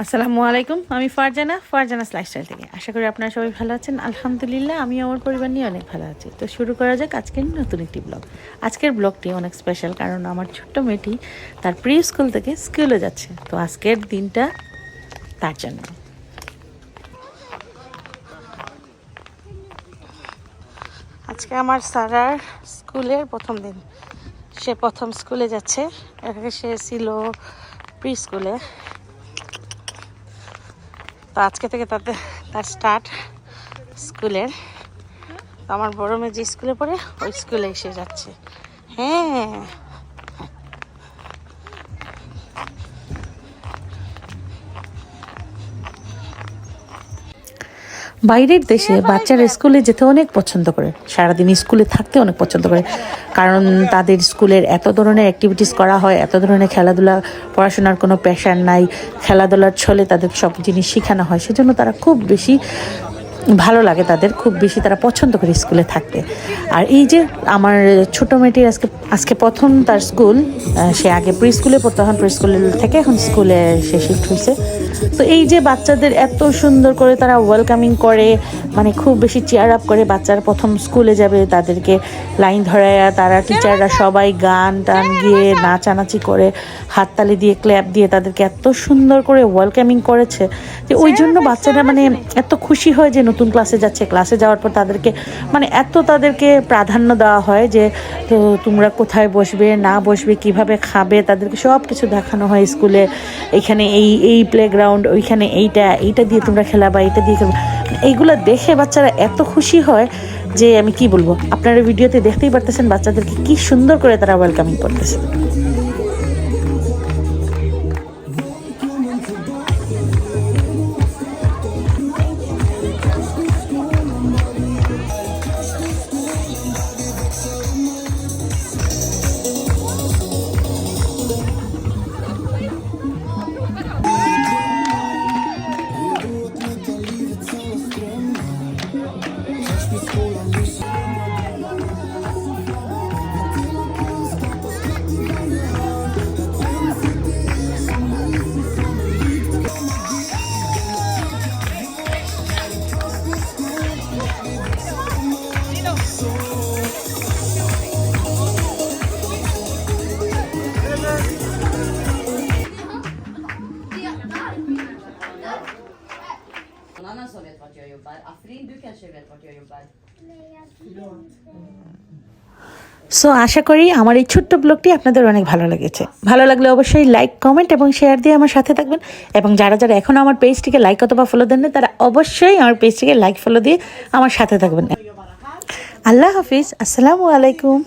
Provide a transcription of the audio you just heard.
আসসালামু আলাইকুম, আমি ফারজানা ফারজানা লাইফস্টাইল থেকে। আশা করি আপনারা সবাই ভালো আছেন। আলহামদুলিল্লাহ, আমি আমার পরিবার নিয়ে অনেক ভালো আছি। তো শুরু করা যাক আজকের নতুন একটি ব্লগ আজকের ব্লগটি অনেক স্পেশাল কারণ আমার ছোট্ট মেয়েটি তার প্রি স্কুল থেকে স্কুলে যাচ্ছে। তো আজকের দিনটা তার জন্য। আজকে আমার সারার স্কুলের প্রথম দিন। সে প্রথম স্কুলে যাচ্ছে। সে ছিল প্রি স্কুলে তো আজকে থেকে তাদের, তার স্টার্ট স্কুলের। আমার বড় মেয়ে যে স্কুলে পড়ে, ওই স্কুলে এসে যাচ্ছে। হ্যাঁ। বাইরের দেশে বাচ্চারা স্কুলে যেতে অনেক পছন্দ করে। সারাদিন স্কুলে থাকতে অনেক পছন্দ করে। কারণ তাদের স্কুলের এত ধরনের অ্যাক্টিভিটিস করা হয়, এত ধরনের খেলাধুলা, পড়াশোনার কোনো প্যাশান নাই, খেলাধুলার ছলে তাদের সব জিনিস শেখানো হয়। সেজন্য তারা খুব বেশি ভালো লাগে তাদের, খুব বেশি তারা পছন্দ করে স্কুলে থাকতে। আর এই যে আমার ছোটো মেয়েটির আজকে আজকে প্রথম তার স্কুল সে আগে প্রি স্কুলে পড়তো, এখন প্রি স্কুল থেকে এখন স্কুলে সে শিফট হয়েছে তো এই যে বাচ্চাদের এত সুন্দর করে তারা ওয়েলকামিং করে মানে খুব বেশি চেয়ার আপ করে বাচ্চারা প্রথম স্কুলে যাবে, তাদেরকে লাইন ধরায়, তারা টিচাররা সবাই গান টান গিয়ে নাচানাচি করে, হাততালি দিয়ে ক্ল্যাপ দিয়ে তাদেরকে এত সুন্দর করে ওয়েলকামিং করেছে যে ওই জন্য বাচ্চারা মানে এত খুশি হয় যে নতুন ক্লাসে যাচ্ছে। ক্লাসে যাওয়ার পর তাদেরকে মানে এত তাদেরকে প্রাধান্য দেওয়া হয় যে, তো তোমরা কোথায় বসবে, না বসবে, কীভাবে খাবে? তাদেরকে সব কিছু দেখানো হয় স্কুলে এখানে এই এই প্লেগ্রাউন্ড ওইখানে এইটা এইটা দিয়ে তোমরা খেলাবা, এইটা দিয়ে খেলবা। এইগুলো দেখে বাচ্চারা এত খুশি হয় যে আমি কি বলব? আপনারা ভিডিওতে দেখতেই পারতেছেন বাচ্চাদেরকে কি সুন্দর করে তারা ওয়েলকামিং করতেছে। Annan som vet vart jag jobbar? Afrin, du kanske vet vart jag jobbar? Nej, jag so আশা করি আমার এই ছোট্ট ব্লগটি আপনাদের অনেক ভালো লেগেছে ভালো লাগলে অবশ্যই লাইক কমেন্ট এবং শেয়ার দিয়ে আমার সাথে থাকবেন এবং যারা যারা এখনও আমার পেজটিকে লাইক অথবা ফলো দেন তারা অবশ্যই আমার পেজটিকে লাইক ফলো দিয়ে আমার সাথে থাকবেন আল্লাহ হাফিজ আসসালামু আলাইকুম